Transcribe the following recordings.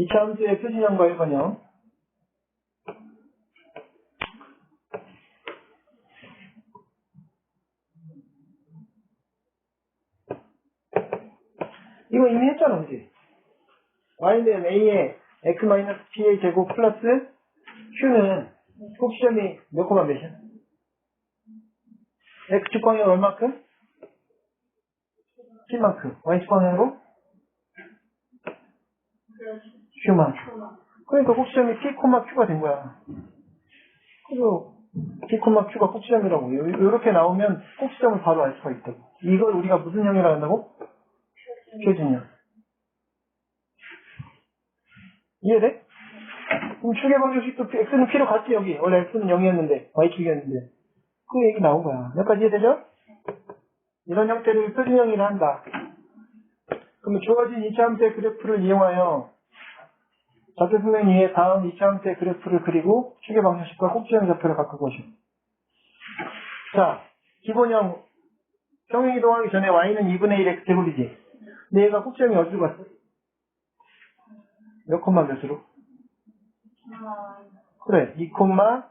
2차 함수의 표준형과 일반형. 이거 이미 했잖아, 그지? y는 a의 x-p의 제곱 플러스 q는 꼭지점이 몇 코마 몇이야? x축광이 얼마큼? p만큼. y축광으로 q만큼. 그러니까 꼭지점이 p, q가 된 거야. 그래서 p, q가 꼭지점이라고. 요- 요렇게 나오면 꼭지점을 바로 알 수가 있다고. 이걸 우리가 무슨 형이라고 한다고? 표준형. 이해돼? 그럼 축의 방정식도 x는 p로 갔지 여기. 원래 x는 0이었는데 y축이었는데. 그 얘기 나온 거야. 몇 가지 이해되죠? 이런 형태를 표준형이라 한다. 그러면 주어진 2차 함수의 그래프를 이용하여 좌표 표면 위에 다음 2차 함수의 그래프를 그리고 축의 방정식과 꼭지형 좌표를 바꾸고 오시오. 자, 기본형 평행 이동하기 전에 y는 2분의 1 x 제곱이지. 근데 얘가 꼭지형이 어디로 갔어? 몇 콤마 몇으로? 그래, 2 콤마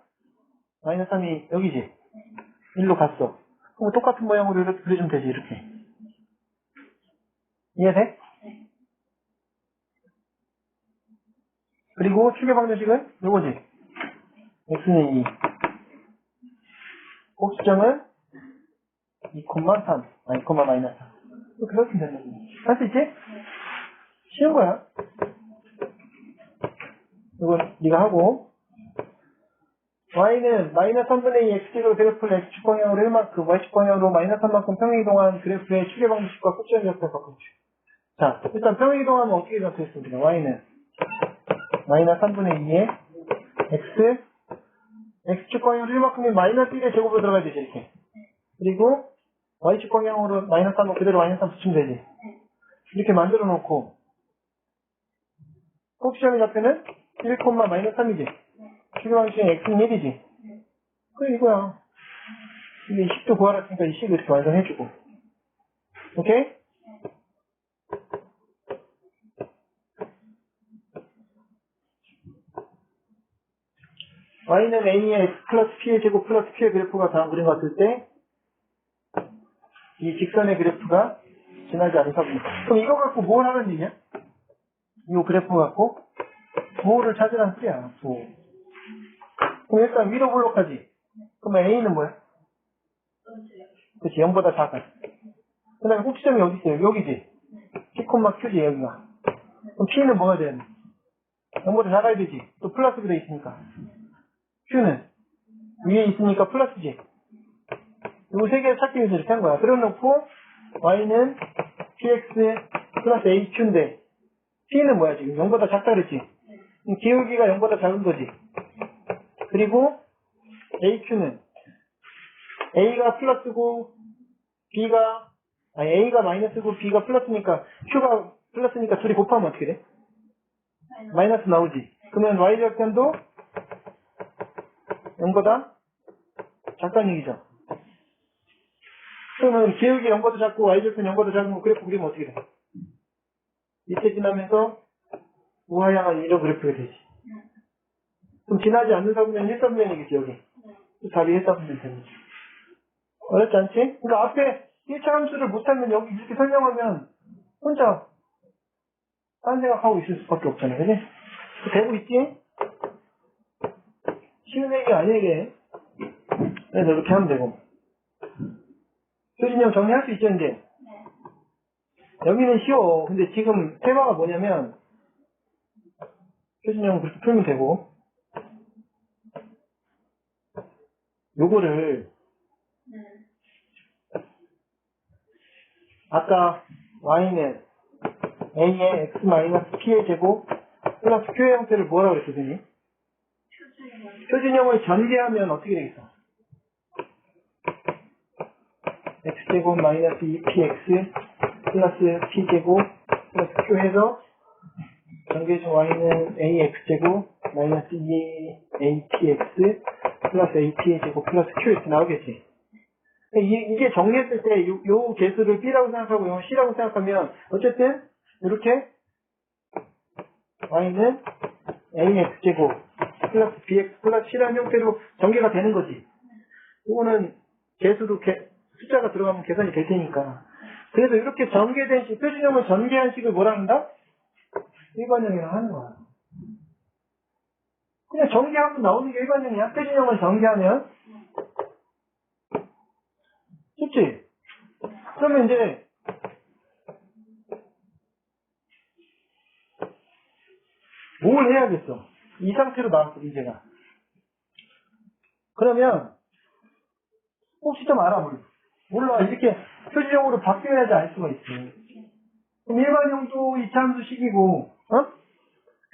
마이너스 3이 여기지. 1로 갔어. 그럼 똑같은 모양으로 이렇게 그려주면 되지, 이렇게. 이해돼? 그리고 축의 방정식은 요거지. x는 2. 꼭지점은 2 콤마 3. 아, 2 콤마 마이너스 3. 그렇게 되는 거야. 할수 있지? 쉬운 거야. 이건 네가 하고 y는 마이너스 3분의 2 x제곱 그래프를 x축 방향으로 1만큼 y축 방향으로 마이너스 3만큼 평행이동한 그래프의 축의 방식과 꼭지점 좌표를 바꿔주죠. 자, 일단 평행이동하면 어떻게 잡혀있습니까? y는 마이너스 3분의 2에 x x축 방향으로 1만큼이 마이너스 1의 제곱으로 들어가야 되지 이렇게. 그리고 y축 방향으로 마이너스 3은 그대로 마이너스 3 붙이면 되지. 이렇게 만들어 놓고 꼭지점의 좌표는 1, 마이너스 3이지. 추경방식은 x는 1이지. 그래 이거야. 이게 10도 구하랬으니까 이 식을 이렇게 완성해주고. 오케이? Y는 a의 x 플러스 p의 제곱 플러스 q의 그래프가 다음 그림 같을 때 이 직선의 그래프가 지나지 않은 사분입니다. 그럼 이거 갖고 뭘 하는 얘기야? 이 그래프 갖고 부호를 찾으라는 소리야, 부호. 그럼 일단 위로 블록하지. 그러면 A는 뭐야? 그치, 0보다 작아. 그 다음에 꼭지점이 어디 있어요? 여기지? P, Q지, 여기가. 그럼 P는 뭐가 되는? 0보다 작아야 되지. 또 플러스로 돼 있으니까. Q는 위에 있으니까 플러스지. 이거 세 개를 찾기 위해서 이렇게 한 거야. 그래 놓고 Y는 PX 플러스 AQ인데 P는 뭐야 지금? 0보다 작다 그랬지? 기울기가 0보다 작은 거지. 그리고 AQ는 A가 플러스고 B가 아니 A가 마이너스고 B가 플러스니까 Q가 플러스니까 둘이 곱하면 어떻게 돼? 마이너스 나오지. 그러면 Y절편도 0보다 작다는 얘기죠. 그러면 기울기 0보다 작고 Y절편 0보다 작은 거 그래프 그리면 어떻게 돼? 밑에 지나면서 우하향한 이런 그래프가 되지. 그럼 지나지 않는 사분면 1사분면이겠지, 여기. 답이 1사분면 되는 거지. 어렵지 않지? 그러니까 앞에 1차 함수를 못하면 여기 이렇게 설명하면 혼자 딴 생각하고 있을 수밖에 없잖아, 그지? 되고 있지? 쉬운 얘기 아니야, 이게. 그래서 이렇게 하면 되고. 효진이 형 정리할 수 있죠, 이제? 여기는 쉬워. 근데 지금 테마가 뭐냐면, 효진이 형은 그렇게 풀면 되고, 요거를, 아까 y는 a의 x-p의 제곱 플러스 q의 형태를 뭐라고 선생님? 표준형을 전개하면 어떻게 되겠어? x제곱 마이너스 2px 플러스 p제곱 플러스 q 해서 전개해준 y는 ax제곱 마이너스 2apx 플러스 ap의 제곱 플러스 q 이렇게 나오겠지. 이, 게 정리했을 때 요, 요 개수를 b라고 생각하고 요 c라고 생각하면 어쨌든 이렇게 y는 ax제곱 플러스 bx 플러스 c라는 형태로 전개가 되는 거지. 이거는 개수도 개- 숫자가 들어가면 계산이 될 테니까. 그래서 이렇게 전개된 식, 표준형을 전개한 식을 뭐라 한다? 일반형이라고 하는 거야. 그냥 전개하고 나오는 게 일반형이야. 표준형을 전개하면. 쉽지? 그러면 이제 뭘 해야겠어? 이 상태로 나왔어, 문제가. 그러면, 혹시 좀 알아볼래? 몰라. 이렇게 표준형으로 바뀌어야지 알 수가 있어. 그럼 일반형도 이차함수식이고, 어?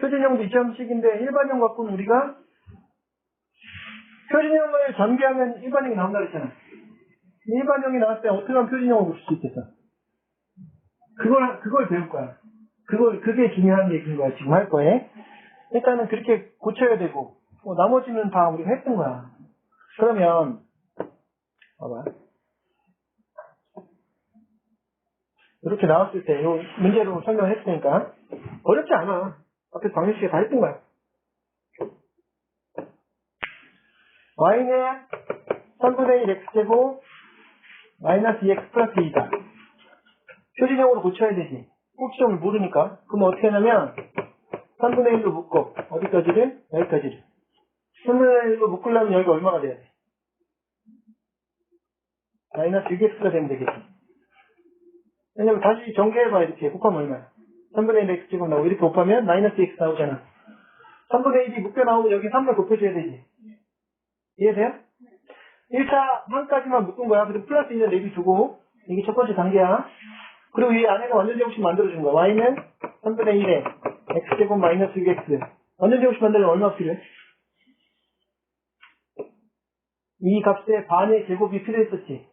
표준형도 이차함수식인데, 일반형 갖고는 우리가 표준형을 전개하면 일반형이 나온다 그랬잖아. 일반형이 나왔을 때 어떻게 하면 표준형을 볼 수 있겠어? 그걸, 그걸 배울 거야. 그걸, 그게 중요한 얘기인 거야. 지금 할 거에. 일단은 그렇게 고쳐야 되고, 뭐 나머지는 다 우리가 했던 거야. 그러면, 봐봐. 이렇게 나왔을 때, 요 문제로 설명을 했으니까, 어렵지 않아. 앞에 광현 씨가 다 했던 거야. y는 3분의 1 x제곱, 마이너스 2x 플러스 2다. 표준형으로 고쳐야 되지. 꼭지점을 모르니까. 그럼 어떻게 하냐면, 3분의 1로 묶어. 어디까지를? 여기까지를. 3분의 1로 묶으려면 여기가 얼마가 돼야 돼? 마이너스 6x가 되면 되겠지. 왜냐면 다시 전개해봐, 이렇게. 곱하면 얼마야? 3분의 1 x제곱 나오고, 이렇게 곱하면 마이너스 x 나오잖아. 3분의 1이 묶여 나오면 여기 3을 곱해줘야 되지. 이해돼요? 1차 한까지만 묶은 거야. 그리고 플러스 1을 내비두고, 이게 첫 번째 단계야. 그리고 이 안에가 완전 제곱식 만들어준 거야. y는 3분의 1에 x제곱 마이너스 6x. 완전 제곱식 만들려면 얼마 필요해? 이 값에 반의 제곱이 필요했었지.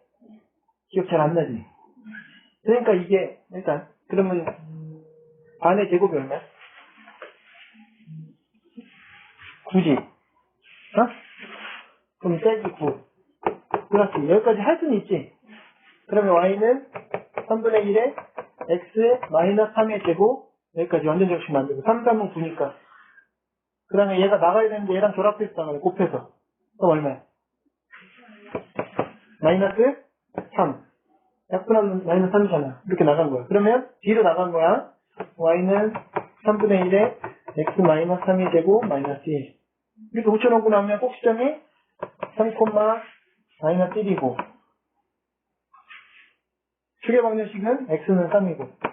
기억 잘 안 나지? 그러니까 이게, 일단, 그러면, 반의 제곱이 얼마야? 9지. 어? 그럼 빼기 9. 플러스 여기까지 할 수는 있지. 그러면 y는 3분의 1에 x 마이너스 3의 제곱 여기까지 완전 제곱식 만들고 3, 3은 9니까 그 다음에 얘가 나가야 되는데 얘랑 나가요. 곱해서 그럼 얼마야? 마이너스 3 약분하면 마이너스 3이잖아. 이렇게 나간 거야. 그러면 뒤로 나간 거야. y는 3분의 1에 x 마이너스 3의 제곱 마이너스 1 이렇게 붙여놓고 나면 꼭지점이 3, 마이너스 1이고 축의 방정식은 x는 3이고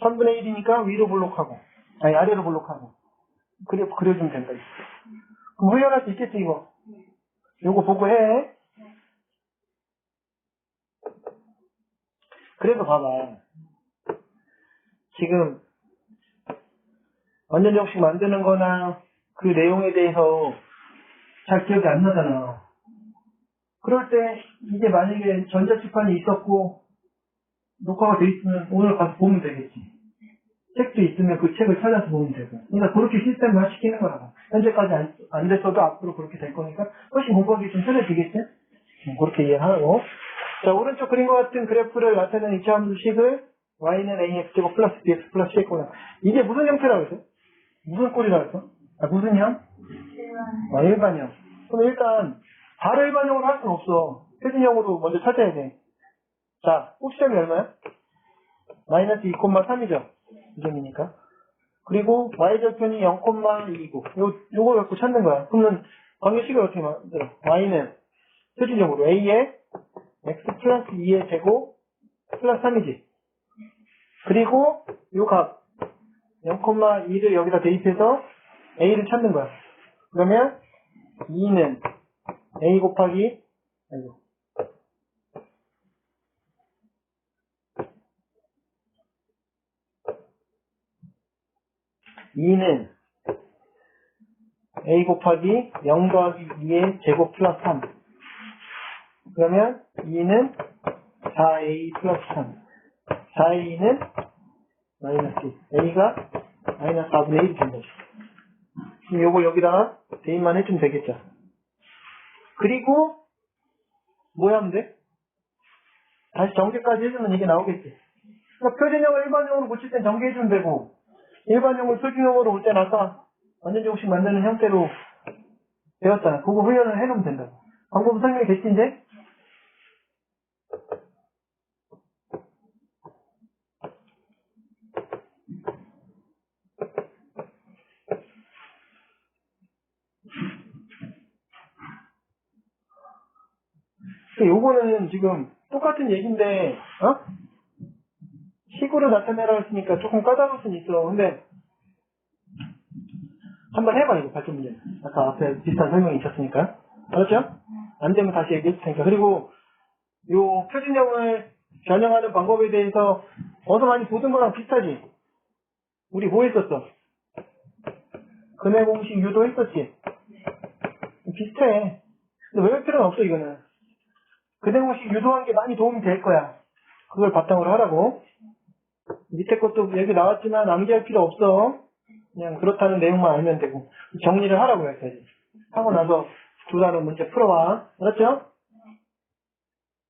3분의 1이니까 위로 볼록하고 아니 아래로 볼록하고. 그려, 그려주면 된다 이거. 그럼 훈련할 수 있겠지 이거? 요거 보고 해. 그래서 봐봐. 지금 완전 정식 만드는 거나 그 내용에 대해서 잘 기억이 안 나잖아. 그럴 때 이게 만약에 전자칠판이 있었고 녹화가 돼 있으면 오늘 가서 보면 되겠지. 책도 있으면 그 책을 찾아서 보면 되고. 그러니까 그렇게 시스템화 시키는 거라고. 현재까지 안, 안 됐어도 앞으로 그렇게 될 거니까 훨씬 공부하기 좀 편해지겠지? 음, 그렇게 이해하고. 자, 오른쪽 그림과 같은 그래프를 나타내는 이차함수식을 y는 ax제곱 플러스 bx 플러스 c했구나. 이게 무슨 형태라고 했어? 무슨 꼴이라고 했어? 아, 무슨 형? 아, 일반형. 그럼 일단 바로 일반형으로 할 수는 없어. 표준형으로 먼저 찾아야 돼. 자, 꼭지점이 얼마야? 마이너스 2,3이죠. 이 점이니까. 그리고 y절편이 0,2고 요, 요거 갖고 찾는 거야. 그러면 관계식을 어떻게 만들어? y는 표준형으로 a에 x 플러스 2의 제곱 플러스 3이지. 그리고 요 값 0,2를 여기다 대입해서 a를 찾는 거야. 그러면 2는 a 곱하기 2는 a 곱하기 0 더하기 2의 제곱 플러스 3 그러면 2는 4a 플러스 3 4a는 마이너스 1 a가 마이너스 4분의 1이 된다. 그럼 요거 여기다가 대입만 해주면 되겠죠? 그리고 뭐 하면 돼? 다시 전개까지 해주면 이게 나오겠지. 그러니까 표준형을 일반형으로 고칠 땐 전개해주면 되고 일반용을 때 아까 완전 정식 만드는 형태로 배웠잖아. 그거 훈련을 해놓으면 된다. 방법 설명이 됐지, 이제? 요거는 지금 똑같은 얘기인데, 어? 식으로 나타내라 했으니까 조금 까다로울 수는 있어. 근데, 한번 해봐, 이거 발전 문제. 아까 앞에 비슷한 설명이 있었으니까. 알았죠? 안 되면 다시 얘기해 줄 테니까. 그리고, 요 표준형을 변형하는 방법에 대해서 어서 많이 보던 거랑 비슷하지? 우리 뭐 했었어? 근해 공식 유도 했었지? 비슷해. 근데 외울 필요는 없어, 이거는. 근해 공식 유도한 게 많이 도움이 될 거야. 그걸 바탕으로 하라고. 밑에 것도 여기 나왔지만 암기할 필요 없어. 그냥 그렇다는 내용만 알면 되고. 정리를 하라고 했어야지. 하고 나서 두 단원 문제 풀어와. 알았죠?